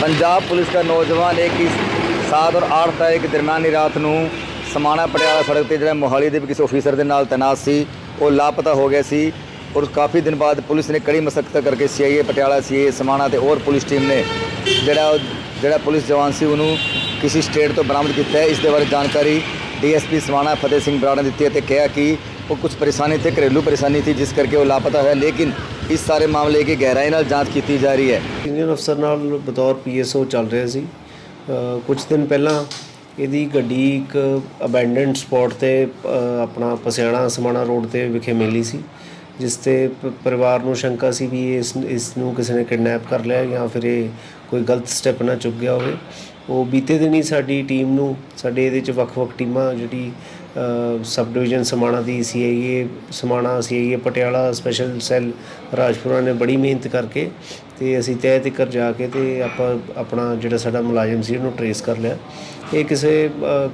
Punjab police ਦਾ ਨੌਜਵਾਨ 21 7 ਔਰ 8 ਤਾਰੀਖ ਦਰਮਿਆਨੀ ਰਾਤ ਨੂੰ ਸਮਾਣਾ ਪਟਿਆਲਾ ਸੜਕ ਤੇ ਜਿਹੜਾ ਮੋਹਾਲੀ ਦੇ ਕਿਸੇ ਅਫੀਸਰ ਦੇ ਨਾਲ ਤੈਨਾਤ ਸੀ, ਉਹ ਲਾਪਤਾ ਹੋ ਗਿਆ ਸੀ ਔਰ ਕਾਫੀ ਦਿਨ ਬਾਅਦ ਪੁਲਿਸ ਨੇ ਕੜੀ ਮਸਕਤ ਕਰਕੇ ਸੀਆਈਏ ਪਟਿਆਲਾ ਸੀਏ ਸਮਾਣਾ ਤੇ ਹੋਰ ਪੁਲਿਸ ਟੀਮ ਨੇ ਜਿਹੜਾ ਜਿਹੜਾ ਪੁਲਿਸ ਜਵਾਨ ਸੀ ਉਹਨੂੰ ਕਿਸੇ ਸਟੇਟ ਤੋਂ ਬਰਾਮਦ ਕੀਤਾ ਇਸ ਦੇ ਬਾਰੇ ਜਾਣਕਾਰੀ ਡੀਐਸਪੀ ਸਮਾਣਾ ਫਤਿਹ ਸਿੰਘ ਬਰਾੜ ਨੇ ਦਿੱਤੀ ਅਤੇ ਕਿਹਾ ਕਿ ਉਹ ਕੁਝ ਪਰੇਸ਼ਾਨੀ ਤੇ ਘਰੇਲੂ ਪਰੇਸ਼ਾਨੀ ਸੀ, ਜਿਸ ਕਰਕੇ ਉਹ ਲਾਪਤਾ ਹੋਇਆ। ਲੇਕਿਨ ਇਸ ਸਾਰੇ ਮਾਮਲੇ ਦੀ ਗਹਿਰਾਈ ਨਾਲ ਜਾਂਚ ਕੀਤੀ ਜਾ ਰਹੀ ਹੈ। ਸੀਨੀਅਰ ਅਫਸਰ ਨਾਲ ਬਤੌਰ ਪੀਐਸਓ ਚੱਲ ਰਿਹਾ ਸੀ। ਕੁਝ ਦਿਨ ਪਹਿਲਾਂ ਇਹਦੀ ਗੱਡੀ ਇੱਕ ਅਬੈਂਡਨਡ ਸਪੌਟ ਤੇ ਆਪਣਾ ਪਸਿਆਣਾ ਸਮਾਣਾ ਰੋਡ ਤੇ ਵਿਖੇ ਮਿਲੀ ਸੀ, ਜਿਸ ਤੇ ਪ- ਪਰਿਵਾਰ ਨੂੰ ਸ਼ੰਕਾ ਸੀ ਵੀ ਇਸ ਇਸ ਨੂੰ ਕਿਸੇ ਨੇ ਕਿਡਨੈਪ ਕਰ ਲਿਆ ਜਾਂ ਫਿਰ ਇਹ ਕੋਈ ਗਲਤ ਸਟੈਪ ਨਾ ਚੁੱਕ ਗਿਆ ਹੋਵੇ। ਉਹ ਬੀਤੇ ਦਿਨੀ ਸਾਡੀ ਟੀਮ ਨੂੰ, ਸਾਡੇ ਇਹਦੇ ਚ ਵੱਖ-ਵੱਖ ਟੀਮਾਂ ਜਿਹੜੀ ਸਬ ਡਿਵੀਜ਼ਨ ਸਮਾਣਾ ਦੀ CIA Samana CIA Patiala special cell Rajpura ਨੇ ਬੜੀ ਮਿਹਨਤ ਕਰਕੇ ਤੇ ਅਸੀਂ ਤਹਿ ਤੱਕ ਜਾ ਕੇ ਤੇ ਆਪਾਂ ਆਪਣਾ ਜਿਹੜਾ ਸਾਡਾ ਮੁਲਾਜ਼ਮ ਸੀ ਉਹਨੂੰ ਟਰੇਸ ਕਰ ਲਿਆ। ਇਹ ਕਿਸੇ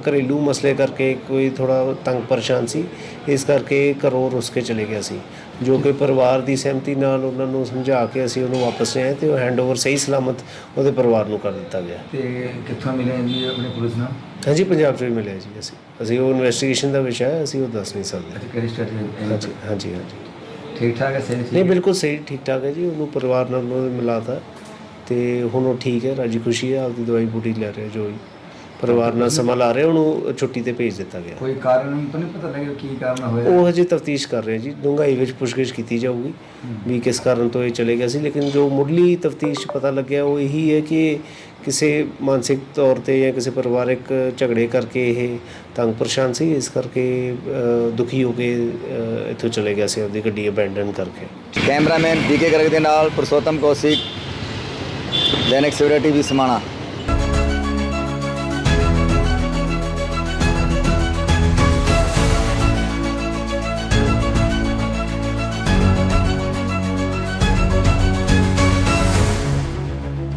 ਘਰੇਲੂ ਮਸਲੇ ਕਰਕੇ ਕੋਈ ਥੋੜਾ ਤੰਗ ਪਰੇਸ਼ਾਨ ਸੀ, ਇਸ ਕਰਕੇ ਘਰੋਂ ਰੁੱਸ ਕੇ ਚਲੇ ਗਿਆ ਸੀ, ਜੋ ਕਿ ਪਰਿਵਾਰ ਦੀ ਸਹਿਮਤੀ ਨਾਲ ਉਹਨਾਂ ਨੂੰ ਸਮਝਾ ਕੇ ਅਸੀਂ ਉਹਨੂੰ ਵਾਪਸ ਲਿਆਏ ਤੇ ਉਹ ਹੈਂਡਓਵਰ ਸਹੀ ਸਲਾਮਤ ਉਹਦੇ ਪਰਿਵਾਰ ਨੂੰ ਕਰ ਦਿੱਤਾ ਗਿਆ। ਤੇ ਕਿੱਥੋਂ ਮਿਲਿਆ ਜੀ ਆਪਣੇ ਪੁਲਿਸ ਨਾਲ? ਹਾਂਜੀ ਪੰਜਾਬ 'ਚ ਵੀ ਮਿਲਿਆ ਜੀ ਅਸੀਂ ਅਸੀਂ ਉਹ ਇਨਵੈਸਟੀਗੇਸ਼ਨ ਦਾ ਵਿਸ਼ਾ ਹੈ ਅਸੀਂ ਉਹ ਦੱਸ ਨਹੀਂ ਸਕਦੇ। ਕਿਹੜੀ ਸਟੇਟ ਹਾਂਜੀ ਹਾਂਜੀ ਹਾਂਜੀ ਠੀਕ ਠਾਕ ਹੈ ਸਹੀ ਨਹੀਂ ਬਿਲਕੁਲ ਸਹੀ ਠੀਕ ਠਾਕ ਹੈ ਜੀ ਉਹਨੂੰ ਪਰਿਵਾਰ ਨਾਲ ਉਹਨੂੰ ਮਿਲਾਤਾ ਤੇ ਹੁਣ ਉਹ ਠੀਕ ਹੈ ਰਾਜੀ ਖੁਸ਼ੀ ਹੈ ਆਪਦੀ ਦਵਾਈ ਬੂਟੀ ਲੈ ਰਿਹਾ ਜੋ ਵੀ। ਪਰਿਵਾਰ ਨਾਲ ਸਮਾਂ ਲਾ ਰਿਹਾ ਉਹਨੂੰ ਛੁੱਟੀ ਤੇ ਭੇਜ ਦਿੱਤਾ ਗਿਆ। ਕੋਈ ਕਾਰਨ ਤਾਂ ਨਹੀਂ ਪਤਾ ਲੱਗਿਆ ਕੀ ਕਾਰਨ ਹੋਇਆ। ਉਹ ਹਜੇ ਤਫਤੀਸ਼ ਕਰ ਰਹੇ ਜੀ ਡੂੰਘਾਈ ਵਿੱਚ ਪੁੱਛਗਿੱਛ ਕੀਤੀ ਜਾਊਗੀ ਵੀ ਕਿਸ ਕਾਰਨ ਤੋਂ ਇਹ ਚਲੇ ਗਿਆ ਸੀ ਲੇਕਿਨ ਜੋ ਮੁੱਢਲੀ ਤਫਤੀਸ਼ ਪਤਾ ਲੱਗਿਆ ਉਹ ਇਹੀ ਹੈ ਕਿ ਕਿਸੇ ਮਾਨਸਿਕ ਤੌਰ ਤੇ ਜਾਂ ਕਿਸੇ ਪਰਿਵਾਰਕ ਝਗੜੇ ਕਰਕੇ ਇਹ ਤੰਗ ਪਰੇਸ਼ਾਨ ਸੀ ਇਸ ਕਰਕੇ ਦੁਖੀ ਹੋ ਕੇ ਇੱਥੋਂ ਚਲੇ ਗਿਆ ਸੀ ਆਪਦੀ ਗੱਡੀ ਅਬੈਂਡਨ ਕਰਕੇ। ਕੈਮਰਾਮੈਨ ਬੀਕੇ ਗਰਗ ਦੇ ਨਾਲ ਪੁਰਸ਼ੋਤਮ ਕੌਸ਼ਿਕ ਦੈਨਿਕ ਸਵੇਰਾ ਟੀਵੀ ਸਮਾਣਾ।